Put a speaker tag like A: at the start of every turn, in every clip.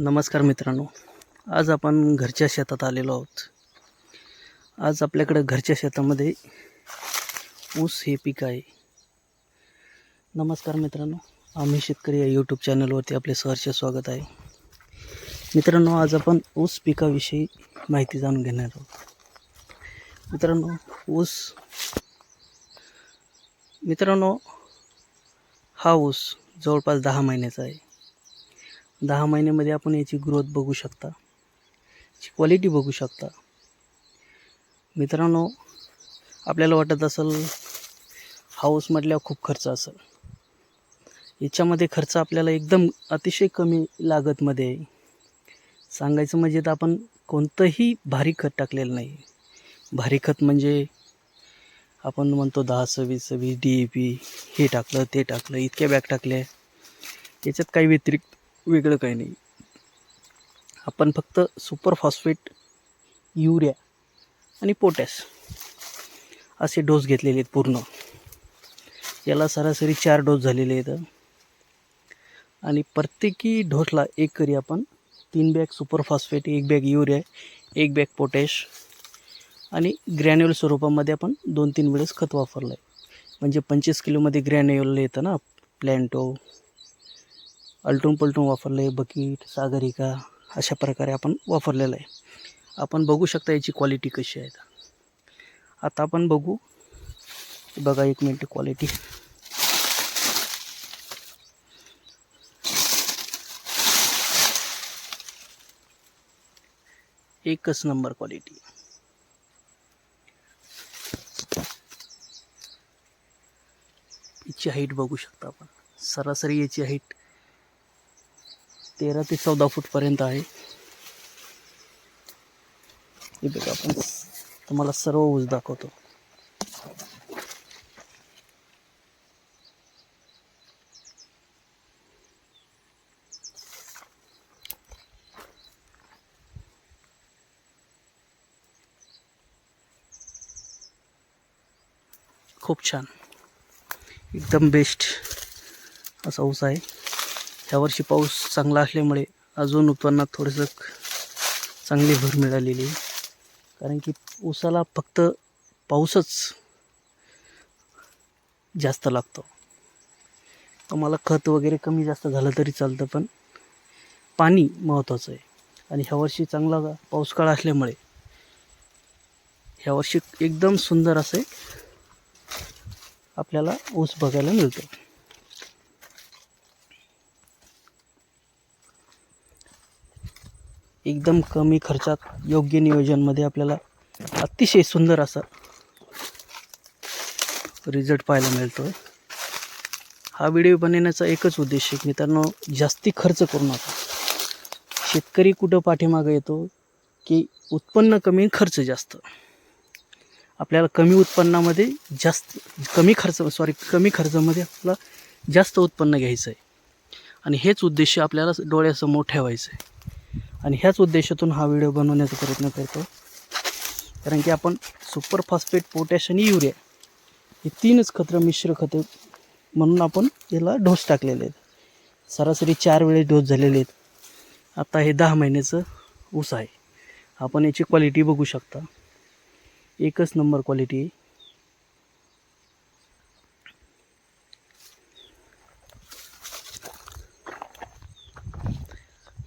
A: नमस्कार मित्रांनो. आज आपण घरच्या शेतात आलेलो आहोत. आज आपल्याकडं घरच्या शेतामध्ये ऊस हे पीक आहे. नमस्कार मित्रांनो. आम्ही शेतकरी या यूट्यूब चॅनलवरती आपले सहर्ष स्वागत आहे. मित्रांनो आज आपण ऊस पिकाविषयी माहिती जाणून घेणार आहोत. मित्रांनो ऊस मित्रांनो हा ऊस जवळपास दहा महिन्याचा आहे. दहा महिन्यामध्ये आपण याची ग्रोथ बघू शकता. याची क्वालिटी बघू शकता. मित्रांनो आपल्याला वाटत असेल हाऊस म्हटल्यावर खूप खर्च असेल. याच्यामध्ये खर्च आपल्याला एकदम अतिशय कमी लागतमध्ये आहे. सांगायचं म्हणजे तर आपण कोणतंही भारी खत टाकलेलं नाही. भारी खत म्हणजे आपण म्हणतो दहा सव्वीस सव्वीस डी ए पी हे टाकलं ते टाकलं इतक्या बॅग टाकल्या. याच्यात काही व्यतिरिक्त वेगळं काही नाही. आपण फक्त सुपर फॉस्फेट युरिया आणि पोटॅश असे डोस घेतलेले आहेत पूर्ण. याला सरासरी चार डोस झालेले आहेत. आणि प्रत्येकी डोसला एक करी आपण तीन बॅग सुपर फॉस्फेट एक बॅग युरिया एक बॅग पोटॅश आणि ग्रॅन्युअल स्वरूपामध्ये आपण दोन तीन वेळेस खत वापरलं आहे म्हणजे पंचवीस किलोमध्ये ग्रॅन्युअल येतं ना प्लॅन्टो अलटून पलटून वापरलं आहे बकीट सागरिका अशा प्रकारे आपण वापरलेलं आहे. आपण बघू शकता याची क्वालिटी कशी आहे आता. आपण बघू. बघा एक मिनिट क्वालिटी एकच नंबर क्वालिटी याची हाईट बघू शकता आपण. सरासरी याची हाईट तेरा ते चौदा फूटपर्यंत आहे. हे बघा आपण. तुम्हाला सर्व ऊस दाखवतो. खूप छान. एकदम बेस्ट असा ऊस आहे. ह्यावर्षी पाऊस चांगला असल्यामुळे अजून उत्पन्नात थोडंसं चांगली भर मिळालेली आहे. कारण की ऊसाला फक्त पाऊसच जास्त लागतो. तुम्हाला खत वगैरे कमी जास्त झालं तरी चालतं पण पाणी महत्त्वाचं आहे. आणि ह्यावर्षी चांगला पाऊस काळ असल्यामुळे ह्यावर्षी एकदम सुंदर असे आपल्याला ऊस बघायला मिळतो. एकदम कमी खर्चात योग्य नियोजनमध्ये आपल्याला अतिशय सुंदर असा रिझल्ट पाहायला मिळतो आहे हा व्हिडिओ बनवण्याचा एकच उद्देश आहे मित्रांनो जास्ती खर्च करू नका. शेतकरी कुठं पाठीमागं येतो की उत्पन्न कमी खर्च जास्त. आपल्याला कमी उत्पन्नामध्ये जास्त कमी खर्च सॉरी कमी खर्चामध्ये आपला जास्त उत्पन्न घ्यायचं आहे आणि हेच उद्देश आपल्याला डोळ्यासमोर ठेवायचं आहे आणि ह्याच उद्देशातून हा व्हिडिओ बनवण्याचा प्रयत्न करतो. कारण की आपण सुपर फॉस्फेट पोटॅश आणि युरिया हे तीनच खतं मिश्र खतं म्हणून आपण याला डोस टाकलेले आहेत. सरासरी चार वेळेस डोस झालेले आहेत. आता हे दहा महिन्याचं ऊस आहे. आपण याची क्वालिटी बघू शकता. एकच नंबर क्वालिटी आहे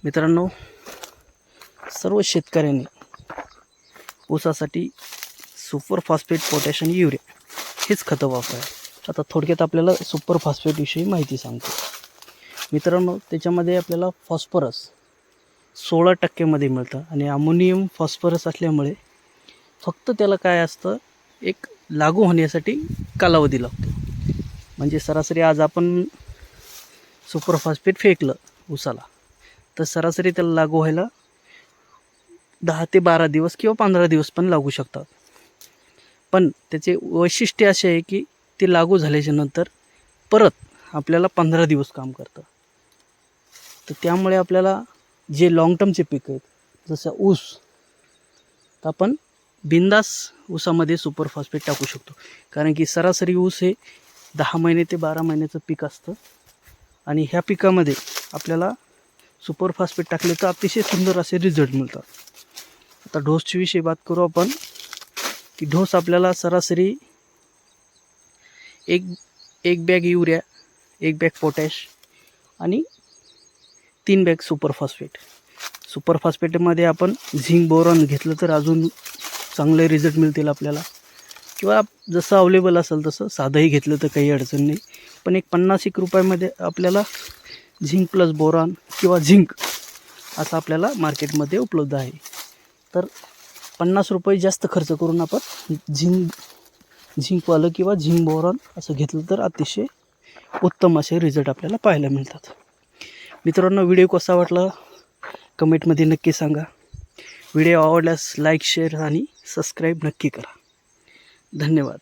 A: मित्रांनो सर्व शेतकऱ्यांनी ऊसासाठी सुपर फॉस्फेट पोटॅश आणि युरिया हेच खतं वापरा आता थोडक्यात आपल्याला सुपर फॉस्फेटविषयी माहिती सांगतो. मित्रांनो त्याच्यामध्ये आपल्याला फॉस्फरस सोळा टक्केमध्ये मिळतं आणि अमोनियम फॉस्फरस असल्यामुळे फक्त त्याला काय असतं एक लागू होण्यासाठी कालावधी लागतो. म्हणजे सरासरी आज आपण सुपर फॉस्फेट फेकलं उसाला तर सरासरी त्याला लागू व्हायला दहा ते बारा दिवस किंवा पंधरा दिवस पण लागू शकतात. पण त्याचे वैशिष्ट्य असे आहे की ते लागू झाल्याच्यानंतर परत आपल्याला पंधरा दिवस काम करतं. तर त्यामुळे आपल्याला जे लाँग टर्मचे पीक आहेत जसं ऊस तर आपण बिंदास ऊसामध्ये सुपरफॉस्फेट टाकू शकतो. कारण की सरासरी ऊस हे दहा महिने ते बारा महिन्याचं पीक असतं. आणि ह्या पिकामध्ये आपल्याला सुपरफॉस्फेट टाकले तर अतिशय सुंदर असे रिझल्ट मिळतात. आता ढोसची विषयी बात करू आपण की ढोस आपल्याला सरासरी एक एक बॅग युरिया एक बॅग पोटॅश आणि तीन बॅग सुपरफॉस्फेट सुपरफॉस्फेटमध्ये आपण झिंक बोरॉन घेतलं तर अजून चांगले रिझल्ट मिळतील आपल्याला. किंवा जसं अवेलेबल असेल तसं साधंही घेतलं तर काही अडचण नाही. पण एक पन्नास एक रुपयामध्ये आपल्याला झिंक प्लस बोरॉन किंवा झिंक असं आपल्याला मार्केटमध्ये उपलब्ध आहे. तर पन्नास रुपये जास्त खर्च करून आपण झिंक झिंकवालं किंवा झिंक बोरॉन असं घेतलं तर अतिशय उत्तम असे रिझल्ट आपल्याला पाहायला मिळतात. मित्रांनो व्हिडिओ कसा वाटला? कमेंटमध्ये नक्की सांगा. व्हिडिओ आवडल्यास लाईक शेअर आणि सबस्क्राईब नक्की करा. धन्यवाद.